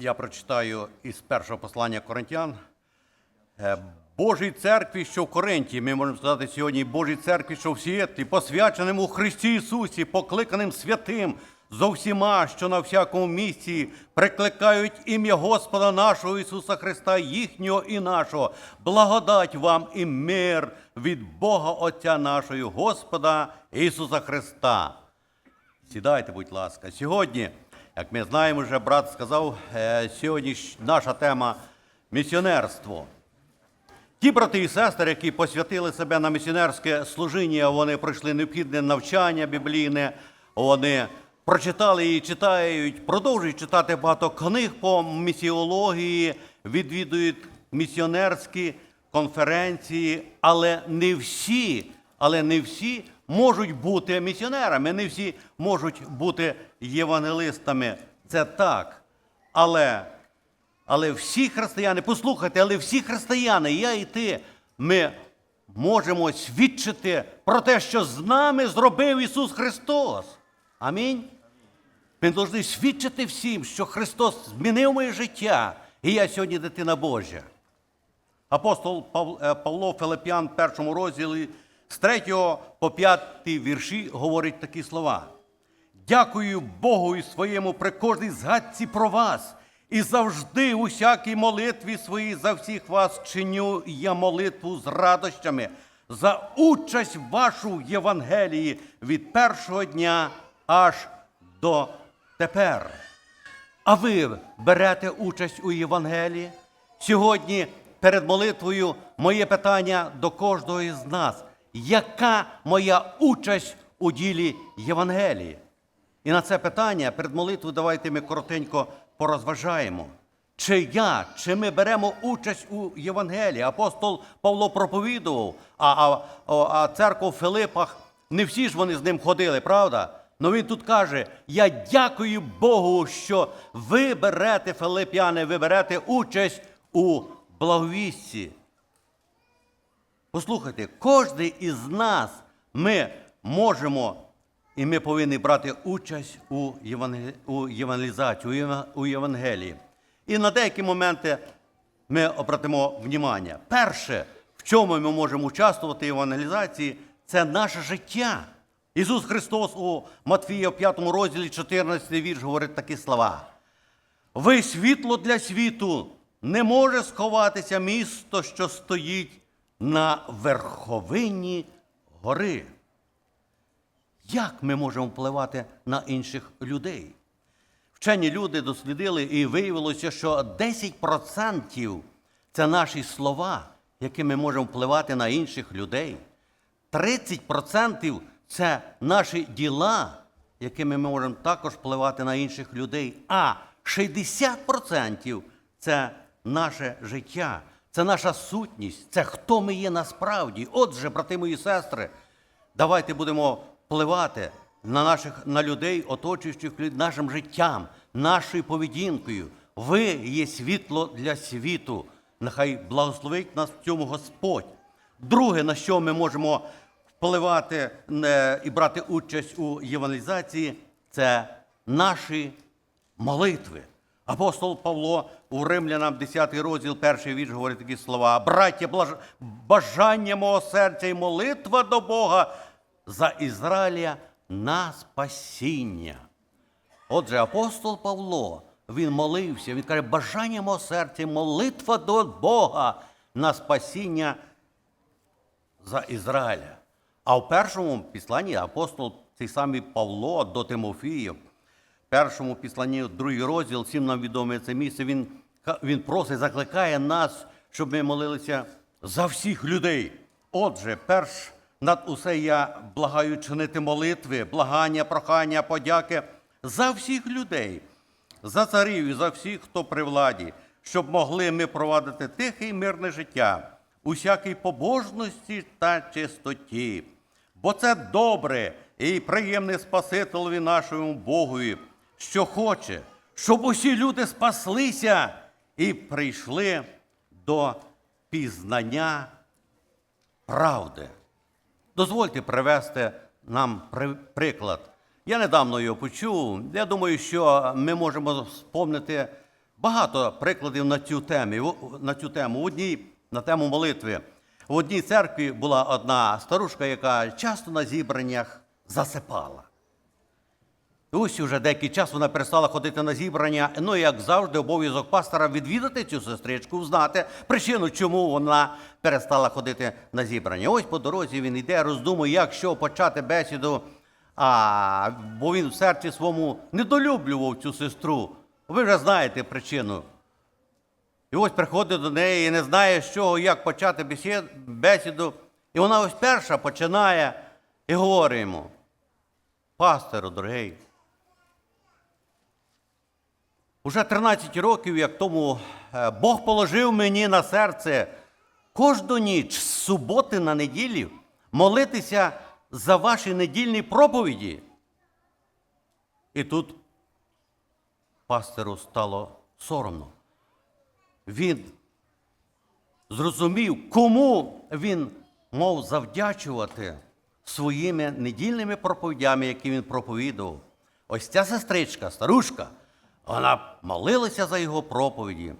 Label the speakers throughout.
Speaker 1: Я прочитаю із першого послання Коринтян. Е, Божій церкві, що в Коринті, ми можемо сказати сьогодні, Божій церкві, що в Сієтлі, посвяченим у Христі Ісусі, покликаним святим, зо всіма, що на всякому місці прикликають ім'я Господа нашого Ісуса Христа, їхнього і нашого. Благодать вам і мир від Бога Отця нашого, Господа Ісуса Христа. Сідайте, будь ласка. Сьогодні, як ми знаємо, вже брат сказав, е, сьогодні наша тема місіонерство. Ті брати і сестри, які посвятили себе на місіонерське служіння, вони пройшли необхідне навчання біблійне, вони прочитали і читають, продовжують читати багато книг по місіології, відвідують місіонерські конференції, але не всі, але не всі можуть бути місіонерами, не всі можуть бути євангелистами. Це так. Але але всі християни, послухайте, але всі християни, я і ти, ми можемо свідчити про те, що з нами зробив Ісус Христос. Амінь. Ми повинні свідчити всім, що Христос змінив моє життя, і я сьогодні дитина Божа. Апостол е, Павло Филип'ян першому розділі з 3 по 5 вірші говорить такі слова. Дякую Богу і своєму при кожній згадці про вас. І завжди у всякій молитві своїй за всіх вас чиню я молитву з радощами за участь вашу в Євангелії від першого дня аж до тепер. А ви берете участь у Євангелії? Сьогодні перед молитвою моє питання до кожного із нас. Яка моя участь у ділі Євангелії? І на це питання перед молитвою давайте ми коротенько порозважаємо. Чи я, чи ми беремо участь у Євангелії? Апостол Павло проповідував, а, а, а, церква в Филипах, не всі ж вони з ним ходили, правда? Ну він тут каже: Я дякую Богу, що ви берете, филип'яни, ви берете участь у благовісті. Послухайте, кожен із нас ми можемо і ми повинні брати участь у, євангелі... у євангелізації, у єва- у Євангелії. І на деякі моменти ми обратимо внимання. Перше, в чому ми можемо участвувати в евангелізації, це наше життя. Ісус Христос у Матфія в 5 розділі 14 вірш говорить такі слова. Ви світло для світу, не може сховатися місто, що стоїть на верховині гори. Як ми можемо впливати на інших людей? Вчені люди дослідили і виявилося, що 10% це наші слова, якими ми можемо впливати на інших людей. 30% це наші діла, якими ми можемо також впливати на інших людей. А 60% це наше життя, це наша сутність, це хто ми є насправді. Отже, брати мої сестри, давайте будемо впливати на наших на людей, оточуючих нашим життям, нашою поведінкою. Ви є світло для світу. Нехай благословить нас в цьому Господь. Друге, на що ми можемо впливати е, і брати участь у євангелізації, це наші молитви. Апостол Павло у Римлянам 10 розділ, перший вірш говорить такі слова. Браття, бажання мого серця і молитва до Бога за Ізраїля на спасіння. Отже, апостол Павло, він молився, він каже, бажання мого серця, молитва до Бога на спасіння за Ізраїля. А в першому післанні апостол, цей самий Павло до Тимофія, в першому післанні, другий розділ, всім нам відоме це місце, він, він просить, закликає нас, щоб ми молилися за всіх людей. Отже, перш над усе я благаю чинити молитви, благання, прохання, подяки за всіх людей, за царів і за всіх, хто при владі, щоб могли ми провадити тихе і мирне життя у всякій побожності та чистоті. Бо це добре і приємне Спасителеві нашому Богові, що хоче, щоб усі люди спаслися і прийшли до пізнання правди. Дозвольте привести нам приклад. Я недавно його почув. Я думаю, що ми можемо вспомнити багато прикладів на цю тему. На цю тему. В одній, на тему молитви. В одній церкві була одна старушка, яка часто на зібраннях засипала. І ось уже деякий час вона перестала ходити на зібрання. Ну, як завжди, обов'язок пастора відвідати цю сестричку, знати причину, чому вона перестала ходити на зібрання. Ось по дорозі він йде, роздумує, як що почати бесіду. А, бо він в серці своєму недолюблював цю сестру. Ви вже знаєте причину. І ось приходить до неї і не знає, з чого, як почати бесіду. І вона ось перша починає і говорить йому: Пастору, дорогий, Уже 13 років, як тому е, Бог положив мені на серце кожну ніч з суботи на неділю молитися за ваші недільні проповіді. І тут пастору стало соромно. Він зрозумів, кому він мав завдячувати своїми недільними проповідями, які він проповідував. Ось ця сестричка, старушка, вона молилася за його проповіді.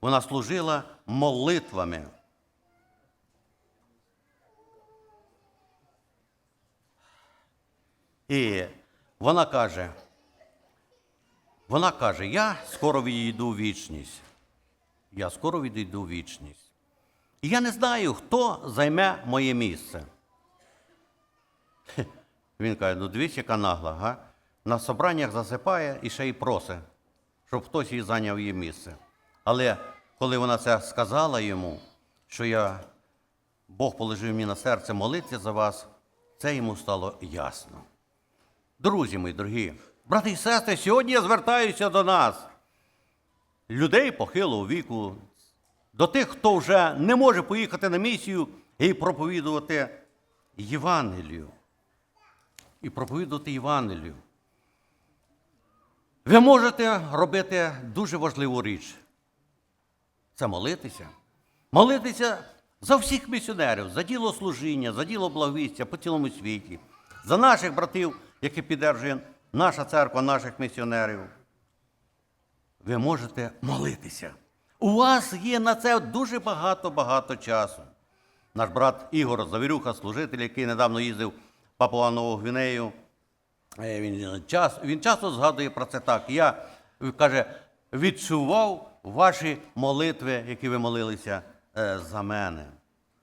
Speaker 1: Вона служила молитвами. І вона каже, вона каже, я скоро відійду в вічність. Я скоро відійду в вічність. І я не знаю, хто займе моє місце. Він каже, ну дивись, яка нагла, га? На собраннях засипає і ще й просить, щоб хтось їй зайняв її місце. Але коли вона це сказала йому, що я, Бог положив мені на серце молитися за вас, це йому стало ясно. Друзі мої дорогі, брати і сестри, сьогодні я звертаюся до нас, людей похилого віку, до тих, хто вже не може поїхати на місію і проповідувати Євангелію. І проповідувати Євангелію. Ви можете робити дуже важливу річ. Це молитися. Молитися за всіх місіонерів, за діло служіння, за діло благовістя по цілому світі, за наших братів, які підтримує наша церква, наших місіонерів. Ви можете молитися. У вас є на це дуже багато-багато часу. Наш брат Ігор Завірюха, служитель, який недавно їздив в Папуа Нову Гвінею, він, час, він часто згадує про це так. Я е, каже, відчував ваші молитви, які ви молилися е, за мене.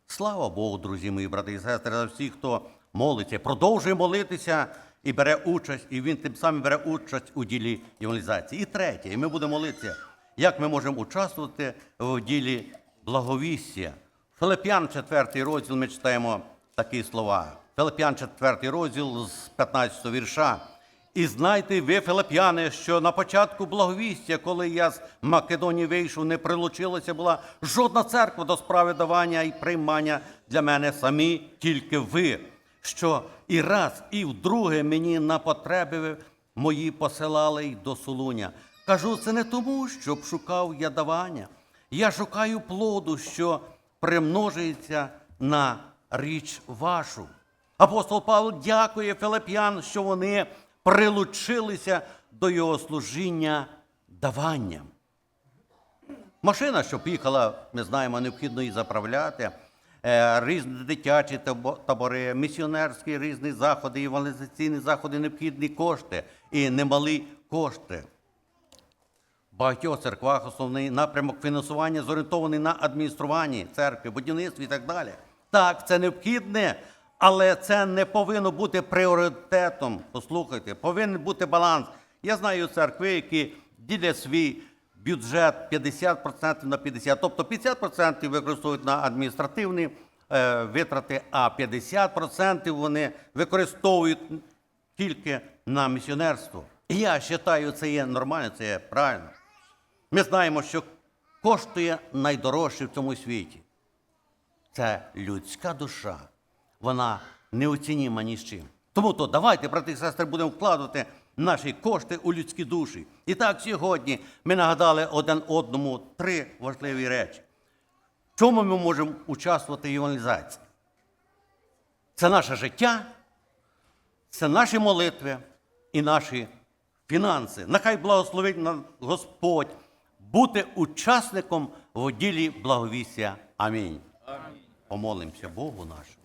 Speaker 1: Слава Богу, друзі мої брати і сестри, за всіх, хто молиться, продовжує молитися і бере участь, і він тим самим бере участь у ділі євангелізації. І третє, і ми будемо молитися, як ми можемо участвувати в ділі благовістя. Филип'ян, 4 розділ, ми читаємо такі слова. Филип'ян, 4 розділ з 15 вірша. І знайте ви, филип'яни, що на початку благовістя, коли я з Македонії вийшов, не прилучилася була жодна церква до справи давання і приймання для мене самі, тільки ви, що і раз, і вдруге мені на потреби мої посилали й до Солуня. Кажу це не тому, щоб шукав я давання. Я шукаю плоду, що примножується на річ вашу. Апостол Павло дякує Филип'ян, що вони прилучилися до його служіння даванням. Машина, що поїхала, ми знаємо, необхідно її заправляти. Е, Різні дитячі табори, місіонерські різні заходи, евангелізаційні заходи, необхідні кошти і немалі кошти. Багатьох церквах основний напрямок фінансування зорієнтований на адмініструванні церкви, будівництві і так далі. Так, це необхідне, але це не повинно бути пріоритетом. Послухайте, повинен бути баланс. Я знаю церкви, які ділять свій бюджет 50% на 50%, тобто 50% використовують на адміністративні е, витрати, а 50% вони використовують тільки на місіонерство. І я вважаю, це є нормально, це є правильно. Ми знаємо, що коштує найдорожче в цьому світі. Це людська душа. Вона неоцініма ні з чим. Тому то давайте, брати і сестри, будемо вкладати наші кошти у людські душі. І так сьогодні ми нагадали один одному три важливі речі. В чому ми можемо участвувати в евангелізації? Це наше життя, це наші молитви і наші фінанси. Нехай благословить нам Господь бути учасником в ділі благовістя. Амінь. Помолимося Богу нашому.